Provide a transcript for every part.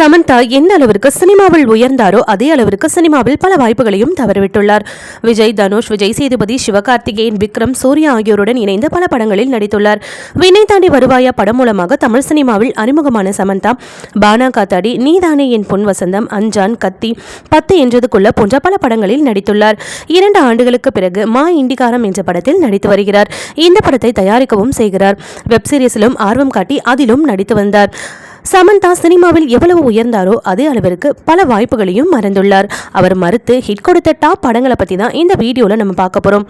சமந்தா எந்த அளவிற்கு சினிமாவில் உயர்ந்தாரோ அதே அளவிற்கு சினிமாவில் பல வாய்ப்புகளையும் தவறவிட்டுள்ளார். விஜய் தனுஷ் விஜய் சேதுபதி சிவகார்த்திகேயன் விக்ரம் சூர்யா ஆகியோருடன் இணைந்து பல படங்களில் நடித்துள்ளார். வினை தாண்டி வருவாயா படம் மூலமாக தமிழ் சினிமாவில் அறிமுகமான சமந்தா பானா காத்தாடி நீதானே என் பொன் வசந்தம் அஞ்சான் கத்தி பத்து என்றதுக்குள்ள போன்ற பல படங்களில் நடித்துள்ளார். இரண்டு ஆண்டுகளுக்கு பிறகு மா இண்டிகாரம் என்ற படத்தில் நடித்து வருகிறார். இந்த படத்தை தயாரிக்கவும் செய்கிறார். வெப் சீரிஸிலும் ஆர்வம் காட்டி அதிலும் நடித்து வந்தார். சமந்தா சினிமாவில் எவ்வளவு உயர்ந்தாரோ அதே அளவிற்கு பல வாய்ப்புகளையும் மறந்துள்ளார். அவர் மறுத்து ஹிட் கொடுத்த டாப் படங்களை பற்றி தான் இந்த வீடியோவில் நம்ம பார்க்க போகிறோம்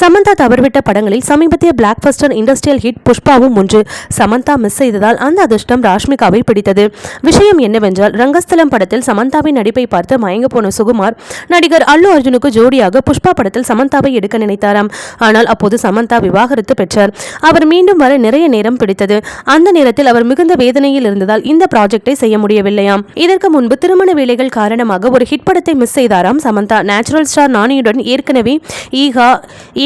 சமந்தா தவறுவிட்ட படங்களில் சமீபத்திய பிளாக் பஸ்டர் இண்டஸ்ட்ரியல் ஹிட் புஷ்பாவும் ஒன்று. சமந்தா மிஸ் செய்ததால் அந்த அதிர்ஷ்டம் ராஷ்மிகாவை பிடித்தது. விஷயம் என்னவென்றால் ரங்கஸ்தலம் படத்தில் சமந்தாவின் நடிப்பை பார்த்து மயங்க போன சுகுமார் நடிகர் அல்லு அர்ஜுனுக்கு ஜோடியாக புஷ்பா படத்தில் சமந்தாவை எடுக்க நினைத்தாராம். ஆனால் அப்போது சமந்தா விவாகரத்து பெற்றார். அவர் மீண்டும் வர நிறைய நேரம் பிடித்தது. அந்த நேரத்தில் அவர் மிகுந்த வேதனையில் இருந்ததால் இந்த ப்ராஜெக்டை செய்ய முடியவில்லையாம். இதற்கு முன்பு திருமண வேலைகள் காரணமாக ஒரு ஹிட் படத்தை மிஸ் செய்தாராம் சமந்தா. நேச்சுரல் ஸ்டார் நானியுடன் ஏற்கனவே ஈகா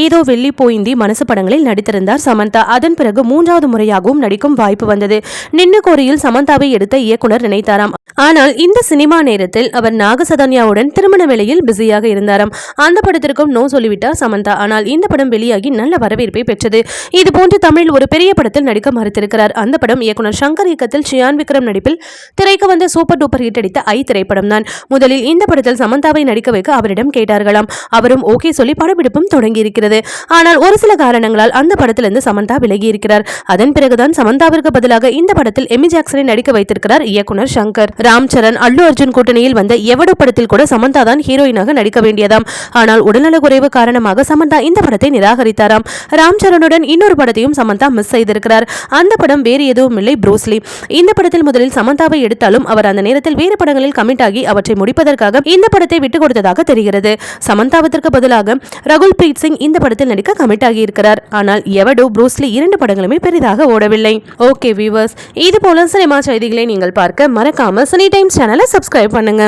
ஏதோ வெள்ளி போயிந்தி மனசு படங்களில் நடித்திருந்தார் சமந்தா. அதன் பிறகு மூன்றாவது முறையாகவும் நடிக்கும் வாய்ப்பு வந்தது. நின்னு கோரியில் சமந்தாவை எடுத்த இயக்குனர் நினைத்தாராம். ஆனால் இந்த சினிமா நேரத்தில் அவர் நாகசதன்யாவுடன் திருமண வேளையில் பிஸியாக இருந்தாராம். அந்த படத்திற்கும் நோ சொல்லிவிட்டார் சமந்தா. ஆனால் இந்த படம் வெளியாகி நல்ல வரவேற்பை பெற்றது. இது போன்று தமிழில் ஒரு பெரிய படத்தில் நடிக்க மறுத்திருக்கிறார். அந்த படம் இயக்குனர் சங்கர் இயக்கத்தில் ஷியான் விக்ரம் நடிப்பில் திரைக்கு வந்த சூப்பர் டூப்பர் ஹிட் அடித்த ஐ திரைப்படம் தான். முதலில் இந்த படத்தில் சமந்தாவை நடிக்க வைக்க அவரிடம் கேட்டார்களாம். அவரும் ஓகே சொல்லி படப்பிடிப்பும் தொடங்கி இருக்கிறது. ஆனால் ஒரு சில காரணங்களால் அந்த படத்திலிருந்து சமந்தா விலகி இருக்கிறார். அதன் பிறகுதான் சமந்தாவிற்கு பதிலாக இந்த படத்தில் எமி ஜாக்சனை நடிக்க வைத்திருக்கிறார் இயக்குனர் சங்கர். ராம் சரண் அல்லு அர்ஜுன் கூட்டணியில் வந்த எவடு படத்தில் கூட சமந்தா தான் ஹீரோயினாக நடிக்க வேண்டியதாம். ஆனால் உடல்நலக்குறைவு காரணமாக சமந்தா இந்த படத்தை நிராகரித்தாராம். ராம் சரணுடன் இன்னொரு படத்தையும் சமந்தா மிஸ் செய்திருக்கிறார். அந்த படம் வேறு எதுவும் இல்லை ப்ரூஸ்லி இந்த படத்தில் முதலில் சமந்தாவை எடுத்தாலும் அவர் அந்த நேரத்தில் வேறு படங்களில் கமிட் ஆகி அவற்றை முடிப்பதற்காக இந்த படத்தை விட்டுக் கொடுத்ததாக தெரிகிறது. சமந்தாவத்திற்கு பதிலாக ரகுல் பிரீத் சிங் இந்த படத்தில் நடிக்க கமிட் ஆகி இருக்கிறார் ஆனால் எவடோ ப்ரூஸ்லி இரண்டு படங்களுமே பெரிதாக ஓடவில்லை. ஓகே வியூவர்ஸ் இது போல சினிமா செய்திகளை நீங்கள் பார்க்க மறக்காம சனி டைம்ஸ் சேனலை சப்ஸ்கிரைப் பண்ணுங்க.